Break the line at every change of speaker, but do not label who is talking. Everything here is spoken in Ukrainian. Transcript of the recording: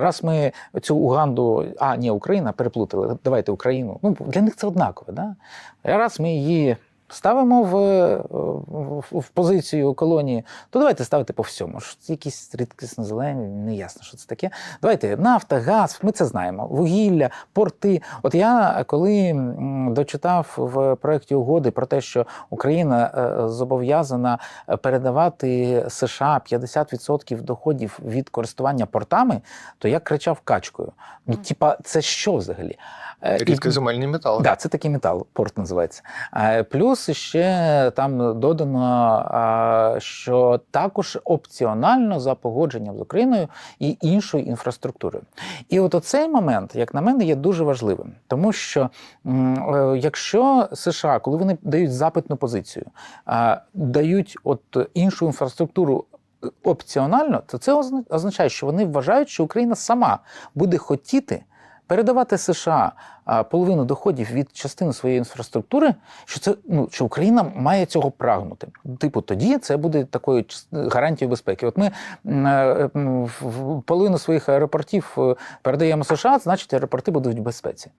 раз ми цю Уганду, а ні, Україна переплутали, давайте Україну. Ну для них це однаково. Да? Раз ми її. Ставимо в, в, в позицію колонії, то давайте ставити по всьому. Що це якісь рідкісно зелені, не ясно, що це таке. Давайте нафта, газ, ми це знаємо. Вугілля, порти. От я коли дочитав в проєкті угоди про те, що Україна е, зобов'язана передавати США 50% доходів від користування портами, то я кричав качкою. Ну, типа, це що взагалі? Е,
Рідкоземельні метали.
Да, це такий метал, порт називається. Е, Плюс ще там додано, що також опціонально за погодженням з Україною і іншою інфраструктурою. І от оцей момент, як на мене, є дуже важливим, тому що е, якщо США, коли вони дають запитну позицію, дають от іншу інфраструктуру. е, Опціонально, то це озна- означає, що вони вважають, що Україна сама буде хотіти передавати США половину доходів від частини своєї інфраструктури, що це ну що Україна має цього прагнути. Типу, тоді це буде такою гарантією безпеки. От ми е, половину своїх аеропортів е, передаємо США, значить аеропорти будуть в безпеці.